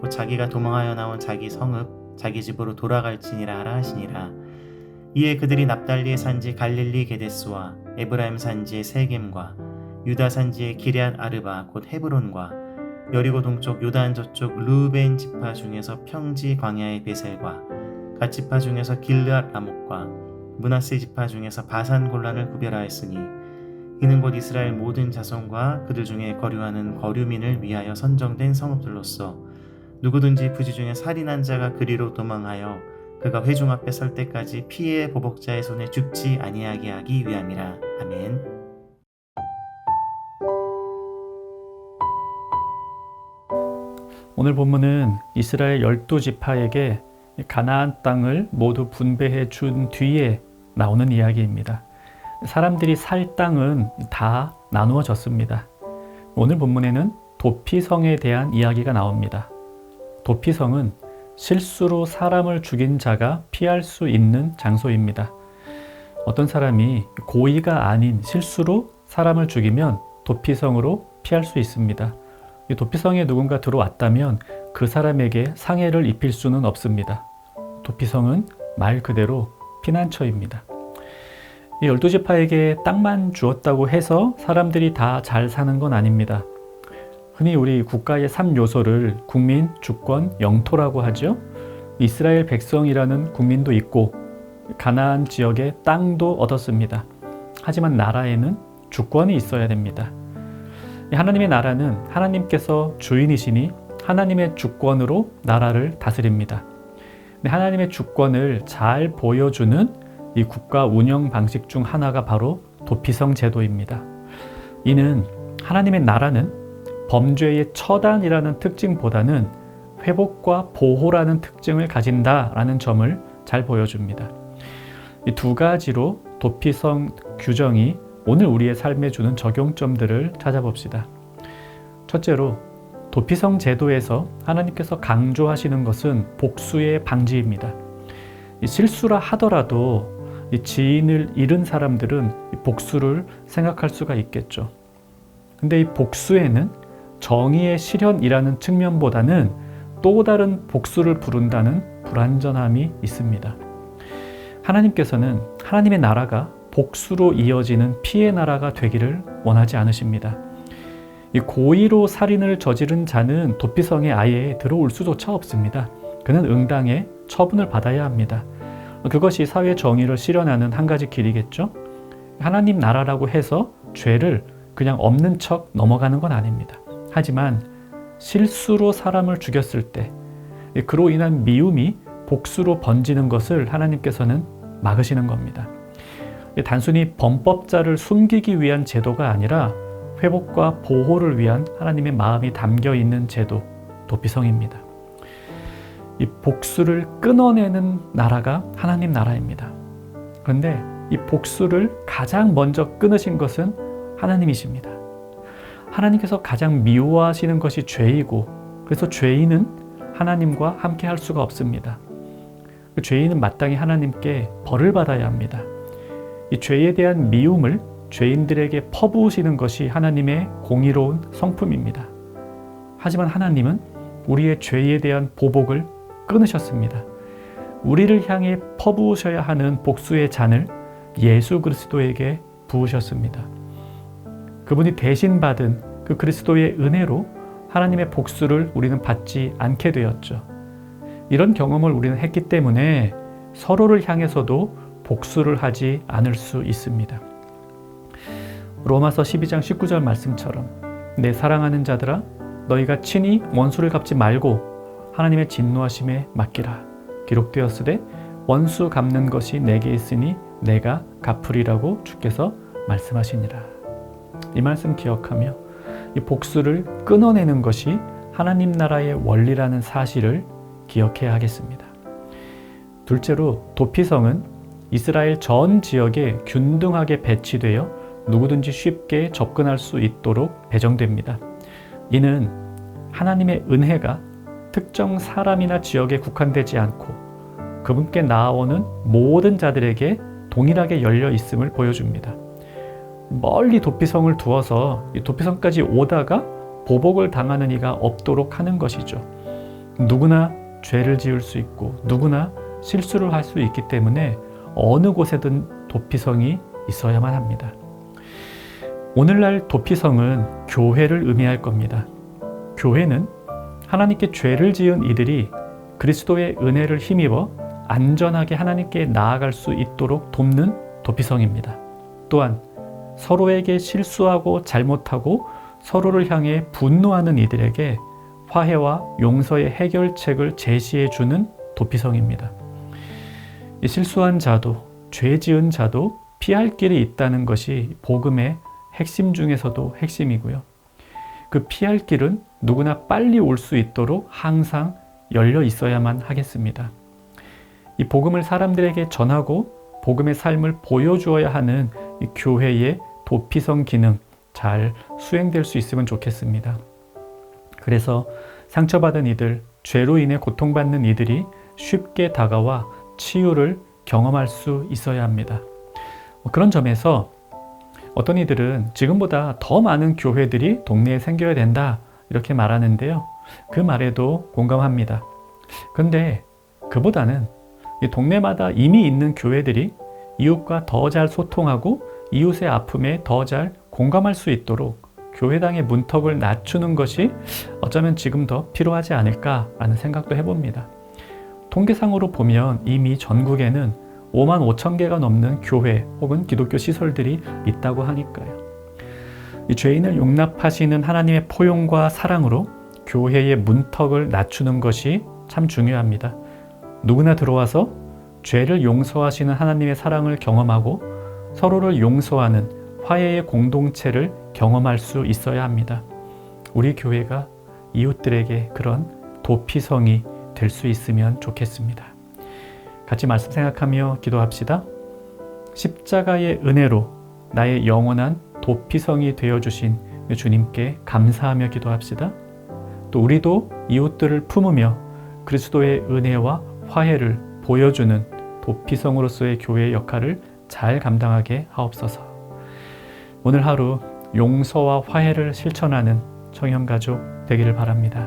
곧 자기가 도망하여 나온 자기 성읍 자기 집으로 돌아갈지니라 하라 하시니라. 이에 그들이 납달리의 산지 갈릴리 게데스와 에브라임 산지의 세겜과 유다 산지의 기럇 아르바 곧 헤브론과 여리고 동쪽 요단 저쪽 루벤 지파 중에서 평지 광야의 베셀과 갓 지파 중에서 길르앗 라목과 문하세 지파 중에서 바산 골란을 구별하였으니 이는 곧 이스라엘 모든 자손과 그들 중에 거류하는 거류민을 위하여 선정된 성읍들로서 누구든지 부지 중에 살인한 자가 그리로 도망하여 그가 회중 앞에 설 때까지 피해 보복자의 손에 죽지 아니하게 하기 위함이라 아멘. 오늘 본문은 이스라엘 열두 지파에게 가나안 땅을 모두 분배해 준 뒤에 나오는 이야기입니다. 사람들이 살 땅은 다 나누어졌습니다. 오늘 본문에는 도피성에 대한 이야기가 나옵니다. 도피성은 실수로 사람을 죽인 자가 피할 수 있는 장소입니다. 어떤 사람이 고의가 아닌 실수로 사람을 죽이면 도피성으로 피할 수 있습니다. 도피성에 누군가 들어왔다면 그 사람에게 상해를 입힐 수는 없습니다. 도피성은 말 그대로 피난처입니다. 이 열두 지파에게 땅만 주었다고 해서 사람들이 다 잘 사는 건 아닙니다. 흔히 우리 국가의 3요소를 국민, 주권, 영토라고 하죠. 이스라엘 백성이라는 국민도 있고 가나안 지역의 땅도 얻었습니다. 하지만 나라에는 주권이 있어야 됩니다. 하나님의 나라는 하나님께서 주인이시니 하나님의 주권으로 나라를 다스립니다. 하나님의 주권을 잘 보여주는 이 국가 운영 방식 중 하나가 바로 도피성 제도입니다. 이는 하나님의 나라는 범죄의 처단이라는 특징보다는 회복과 보호라는 특징을 가진다라는 점을 잘 보여줍니다. 이 두 가지로 도피성 규정이 오늘 우리의 삶에 주는 적용점들을 찾아봅시다. 첫째로 도피성 제도에서 하나님께서 강조하시는 것은 복수의 방지입니다. 실수라 하더라도 지인을 잃은 사람들은 복수를 생각할 수가 있겠죠. 근데 이 복수에는 정의의 실현이라는 측면보다는 또 다른 복수를 부른다는 불완전함이 있습니다. 하나님께서는 하나님의 나라가 복수로 이어지는 피해 나라가 되기를 원하지 않으십니다. 이 고의로 살인을 저지른 자는 도피성에 아예 들어올 수조차 없습니다. 그는 응당의 처분을 받아야 합니다. 그것이 사회 정의를 실현하는 한 가지 길이겠죠. 하나님 나라라고 해서 죄를 그냥 없는 척 넘어가는 건 아닙니다. 하지만 실수로 사람을 죽였을 때 그로 인한 미움이 복수로 번지는 것을 하나님께서는 막으시는 겁니다. 단순히 범법자를 숨기기 위한 제도가 아니라 회복과 보호를 위한 하나님의 마음이 담겨 있는 제도, 도피성입니다. 이 복수를 끊어내는 나라가 하나님 나라입니다. 그런데 이 복수를 가장 먼저 끊으신 것은 하나님이십니다. 하나님께서 가장 미워하시는 것이 죄이고 그래서 죄인은 하나님과 함께 할 수가 없습니다. 그 죄인은 마땅히 하나님께 벌을 받아야 합니다. 이 죄에 대한 미움을 죄인들에게 퍼부으시는 것이 하나님의 공의로운 성품입니다. 하지만 하나님은 우리의 죄에 대한 보복을 끊으셨습니다. 우리를 향해 퍼부으셔야 하는 복수의 잔을 예수 그리스도에게 부으셨습니다. 그분이 대신 받은 그 그리스도의 은혜로 하나님의 복수를 우리는 받지 않게 되었죠. 이런 경험을 우리는 했기 때문에 서로를 향해서도 복수를 하지 않을 수 있습니다. 로마서 12장 19절 말씀처럼 내 사랑하는 자들아 너희가 친히 원수를 갚지 말고 하나님의 진노하심에 맡기라 기록되었으되 원수 갚는 것이 내게 있으니 내가 갚으리라고 주께서 말씀하시니라 이 말씀 기억하며 이 복수를 끊어내는 것이 하나님 나라의 원리라는 사실을 기억해야 하겠습니다. 둘째로 도피성은 이스라엘 전 지역에 균등하게 배치되어 누구든지 쉽게 접근할 수 있도록 배정됩니다. 이는 하나님의 은혜가 특정 사람이나 지역에 국한되지 않고 그분께 나아오는 모든 자들에게 동일하게 열려 있음을 보여줍니다. 멀리 도피성을 두어서 이 도피성까지 오다가 보복을 당하는 이가 없도록 하는 것이죠. 누구나 죄를 지을 수 있고 누구나 실수를 할 수 있기 때문에 어느 곳에든 도피성이 있어야만 합니다. 오늘날 도피성은 교회를 의미할 겁니다. 교회는 하나님께 죄를 지은 이들이 그리스도의 은혜를 힘입어 안전하게 하나님께 나아갈 수 있도록 돕는 도피성입니다. 또한 서로에게 실수하고 잘못하고 서로를 향해 분노하는 이들에게 화해와 용서의 해결책을 제시해 주는 도피성입니다. 실수한 자도 죄 지은 자도 피할 길이 있다는 것이 복음의 핵심 중에서도 핵심이고요. 그 피할 길은 누구나 빨리 올 수 있도록 항상 열려 있어야만 하겠습니다. 이 복음을 사람들에게 전하고 복음의 삶을 보여주어야 하는 이 교회의 도피성 기능 잘 수행될 수 있으면 좋겠습니다. 그래서 상처받은 이들, 죄로 인해 고통받는 이들이 쉽게 다가와 치유를 경험할 수 있어야 합니다. 뭐 그런 점에서 어떤 이들은 지금보다 더 많은 교회들이 동네에 생겨야 된다 이렇게 말하는데요. 그 말에도 공감합니다. 근데 그보다는 동네마다 이미 있는 교회들이 이웃과 더 잘 소통하고 이웃의 아픔에 더 잘 공감할 수 있도록 교회당의 문턱을 낮추는 것이 어쩌면 지금 더 필요하지 않을까라는 생각도 해봅니다. 통계상으로 보면 이미 전국에는 5만 5천 개가 넘는 교회 혹은 기독교 시설들이 있다고 하니까요. 이 죄인을 용납하시는 하나님의 포용과 사랑으로 교회의 문턱을 낮추는 것이 참 중요합니다. 누구나 들어와서 죄를 용서하시는 하나님의 사랑을 경험하고 서로를 용서하는 화해의 공동체를 경험할 수 있어야 합니다. 우리 교회가 이웃들에게 그런 도피성이 될 수 있으면 좋겠습니다. 같이 말씀 생각하며 기도합시다. 십자가의 은혜로 나의 영원한 도피성이 되어 주신 주님께 감사하며 기도합시다. 또 우리도 이웃들을 품으며 그리스도의 은혜와 화해를 보여주는 도피성으로서의 교회의 역할을 잘 감당하게 하옵소서. 오늘 하루 용서와 화해를 실천하는 청년가족 되기를 바랍니다.